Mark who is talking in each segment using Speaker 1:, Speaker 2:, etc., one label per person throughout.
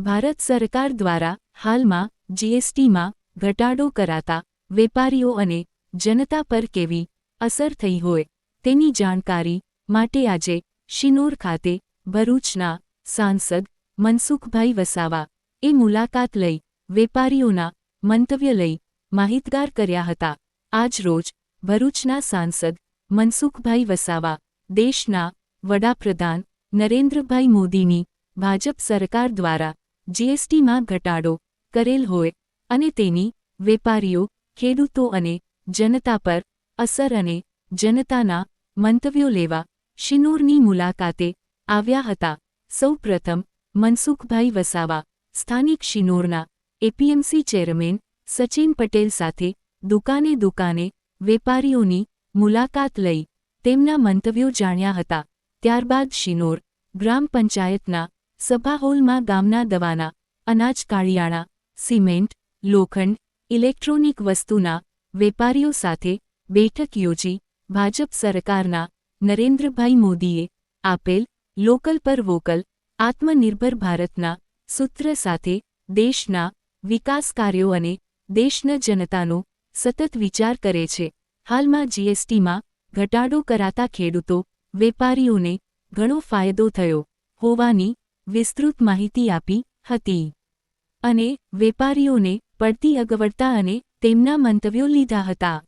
Speaker 1: ભારત સરકાર દ્વારા હાલમાં જીએસટીમાં ઘટાડો કરાતા વેપારીઓ અને જનતા પર કેવી અસર થઈ હોય તેની જાણકારી માટે આજે શિનોર ખાતે ભરૂચના સાંસદ મનસુખભાઈ વસાવા એ મુલાકાત લઈ વેપારીઓના મંતવ્ય લઈ માહિતગાર કર્યા હતા. આજ રોજ ભરૂચના સાંસદ મનસુખભાઈ વસાવા દેશના વડાપ્રધાન નરેન્દ્રભાઈ મોદીની ભાજપ સરકાર દ્વારા જીએસટીમાં ઘટાડો કરેલ હોય અને તેની વેપારીઓ, ખેડૂતો અને જનતા પર અસર અને જનતાના મંતવ્યો લેવા શિનોરની મુલાકાતે આવ્યા હતા. સૌપ્રથમ મનસુખભાઈ વસાવા, સ્થાનિક શિનોરના એપીએમસી ચેરમેન સચિન પટેલ સાથે દુકાને દુકાને વેપારીઓની મુલાકાત લઈ તેમના મંતવ્યો જાણ્યા હતા. ત્યારબાદ શિનોર ગ્રામ પંચાયતના સભા હોલમાં ગામના દવાના, અનાજ કાળિયાણા, સિમેન્ટ, લોખંડ, ઇલેક્ટ્રોનિક વસ્તુના વેપારીઓ સાથે બેઠક યોજી ભાજપ સરકારના નરેન્દ્રભાઈ મોદીએ આપેલ લોકલ પર વોકલ, આત્મનિર્ભર ભારતના સૂત્ર સાથે દેશના વિકાસ કાર્યો અને દેશના જનતાનો સતત વિચાર કરે છે. હાલમાં જીએસટીમાં ઘટાડો કરાતા ખેડૂતો, વેપારીઓને ઘણો ફાયદો થયો હોવાની વિસ્તૃત માહિતી આપી હતી અને વેપારીઓને પડતી અગવડતા અને તેમના મંતવ્યો લીધા હતા.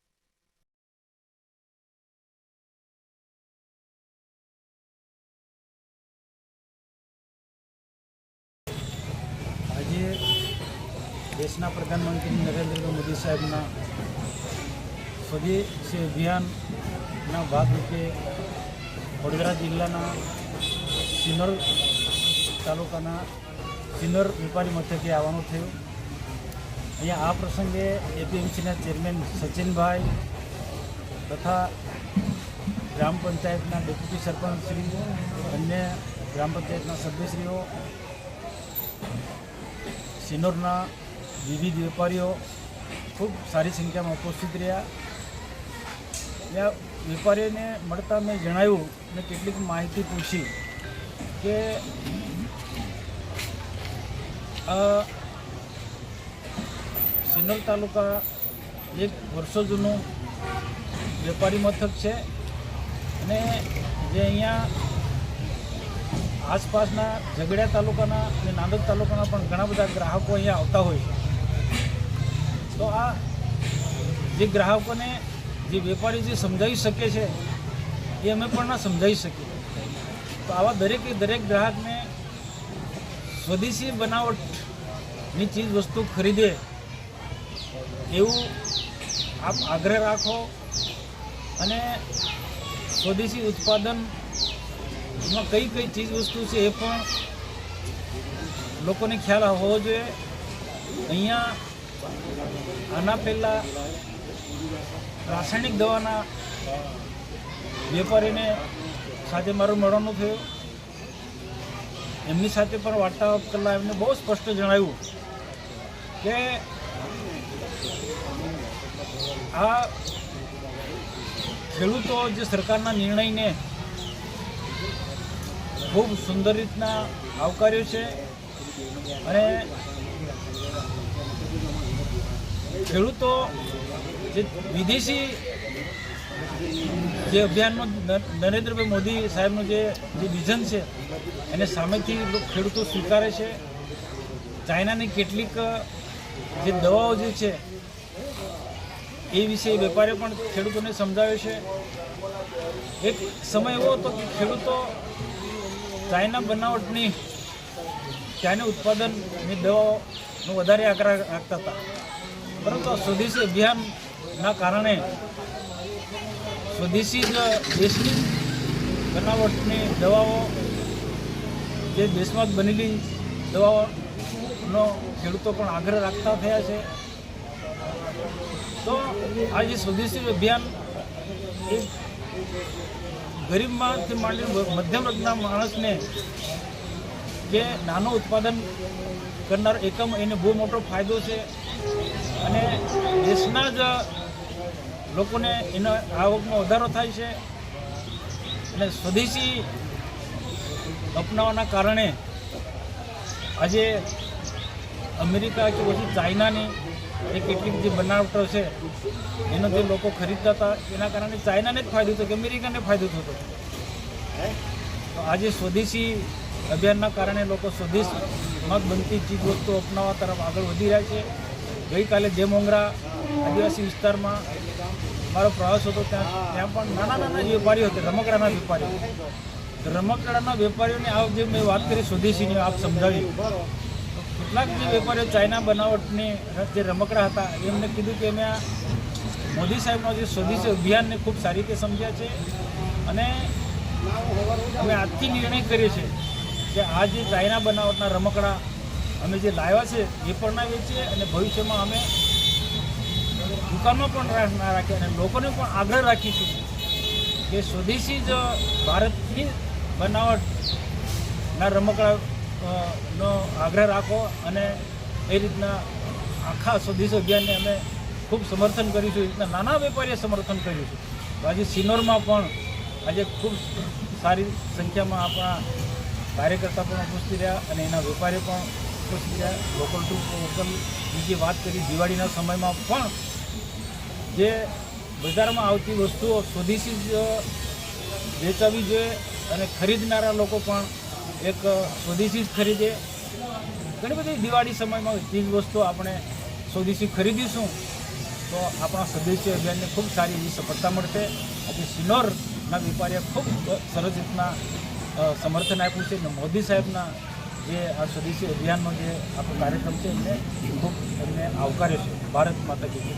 Speaker 2: આજે દેશના પ્રધાનમંત્રી નરેન્દ્ર મોદી સાહેબના સ્વદેશી અભિયાનના ભાગરૂપે વડોદરા જિલ્લાના સિનોર તાલુકાના સિનોર વેપારી મથકે આવવાનું થયું. અહીંયા આ પ્રસંગે એપીએમસીના ચેરમેન સચિનભાઈ તથા ગ્રામ પંચાયતના ડેપ્યુટી સરપંચશ્રી અન્ય ગ્રામ પંચાયતના સભ્યશ્રીઓ, સિનોરના વિવિધ વેપારીઓ ખૂબ સારી સંખ્યામાં ઉપસ્થિત રહ્યા. ત્યાં વેપારીઓને મળતા મેં જણાવ્યું અને કેટલીક માહિતી પૂછી કે આ સિનોર તાલુકા એક વર્ષો જૂનું વેપારી મથક છે અને જે અહીંયા આસપાસના ઝઘડિયા તાલુકાના અને નાંદોદ તાલુકાના પણ ઘણા બધા ગ્રાહકો અહીંયા આવતા હોય છે. તો આ જે ગ્રાહકોને જે વેપારી જે સમજાવી શકે છે, એ અમે પણ ના સમજાવી શકીએ. તો આવા દરેકે દરેક ગ્રાહકને સ્વદેશી બનાવટની ચીજ વસ્તુ ખરીદે એવું આપ આગ્રહ રાખો અને સ્વદેશી ઉત્પાદનમાં કઈ કઈ ચીજ વસ્તુ છે એ પણ લોકોને ખ્યાલ હોવો જોઈએ. અહીંયા આના પહેલાં રાસાયણિક દવાના વેપારીને સાથે મારું મળવાનું થયું. એમની સાથે પણ વાર્તાલાપ કરલા એમને બહુ સ્પષ્ટ જણાવ્યું કે આ ખેડૂતો જે સરકારના નિર્ણયને ખૂબ સુંદર રીતના આવકાર્યો છે અને ખેડૂતો જે વિદેશી જે અભિયાનનો નરેન્દ્રભાઈ મોદી સાહેબનું જે જે વિઝન છે એને સામેથી ખેડૂતો સ્વીકારે છે. ચાઇનાની કેટલીક જે દવાઓ જે છે, એ વિશે વેપારીઓ પણ ખેડૂતોને સમજાવે છે. એક સમય એવો હતો કે ખેડૂતો ચાઇના બનાવટની, ચાઇના ઉત્પાદનની દવાઓનો વધારે આગ્રહ રાખતા હતા. પરંતુ સ્વદેશી અભિયાનના કારણે સ્વદેશી જ, દેશની બનાવટની દવાઓ જે દેશમાં બનેલી દવાઓનો ખેડૂતો પણ આગ્રહ રાખતા થયા છે. તો આ જે સ્વદેશી અભિયાન એ ગરીબમાંથી માંડીને મધ્યમ વર્ગના માણસને જે નાનો ઉત્પાદન કરનાર એકમ એને બહુ મોટો ફાયદો છે અને દેશના જ લોકોને એના આવકમાં વધારો થાય છે. અને સ્વદેશી અપનાવવાના કારણે આજે અમેરિકા કે પછી ચાઇનાની જે કેટલીક જે બનાવટો છે, એનો જે લોકો ખરીદતા હતા, એના કારણે ચાઇનાને જ ફાયદો થયો કે અમેરિકાને ફાયદો થતો તો આજે સ્વદેશી અભિયાનના કારણે લોકો સ્વદેશમાં બનતી ચીજવસ્તુઓ અપનાવવા તરફ આગળ વધી રહ્યા છે. ગઈકાલે જેમોંગરા આદિવાસી વિસ્તારમાં મારો પ્રવાસ હતો, ત્યાં ત્યાં પણ નાના નાના વેપારીઓ હતા, રમકડાના વેપારીઓ. રમકડાના વેપારીઓની આ જે મેં વાત કરી સ્વદેશીની, આપ સમજાવી. કેટલાક જે વેપારીઓ ચાઇના બનાવટની જે રમકડા હતા, એમને કીધું કે અમે મોદી સાહેબનો જે સ્વદેશી અભિયાનને ખૂબ સારી રીતે સમજ્યા છે અને અમે આજથી નિર્ણય કરીએ છીએ કે આ જે ચાઇના બનાવટના રમકડા અમે જે લાવ્યા છે, એ પણ ના વેચીએ અને ભવિષ્યમાં અમે દુકાનો પણ ના રાખીએ અને લોકોને પણ આગ્રહ રાખીશું કે સ્વદેશી જ ભારતની બનાવટના રમકડા નો આગ્રહ રાખો અને એ રીતના આખા સ્વદેશ અભિયાનને અમે ખૂબ સમર્થન કરીશું, એ રીતના નાના વેપારીએ સમર્થન કર્યું છે આજે સિનોરમાં પણ આજે ખૂબ સારી સંખ્યામાં આપણા કાર્યકર્તા પણ ઉપસ્થિત રહ્યા અને એના વેપારીઓ પણ ઉપસ્થિત રહ્યા. લોકલ ટુ લોકલ જે વાત કરી, દિવાળીના સમયમાં પણ જે બજારમાં આવતી વસ્તુઓ સ્વદેશી જ વેચાવી જોઈએ અને ખરીદનારા લોકો પણ એક સ્વદેશી જ ખરીદે. ઘણી બધી દિવાળી સમયમાં ચીજ વસ્તુ આપણે સ્વદેશી ખરીદીશું. તો આપણા સ્વદેશી અભિયાનને ખૂબ સારી એવી સફળતા મળશે. આજે સિનોરના વેપારીએ ખૂબ સરસ રીતના સમર્થન આપ્યું છે. અને મોદી સાહેબના જે આ સ્વદેશી અભિયાનનો જે આપણો કાર્યક્રમ છે, એમને ખૂબ એમને આવકાર્યો છે. ભારત માતા કી.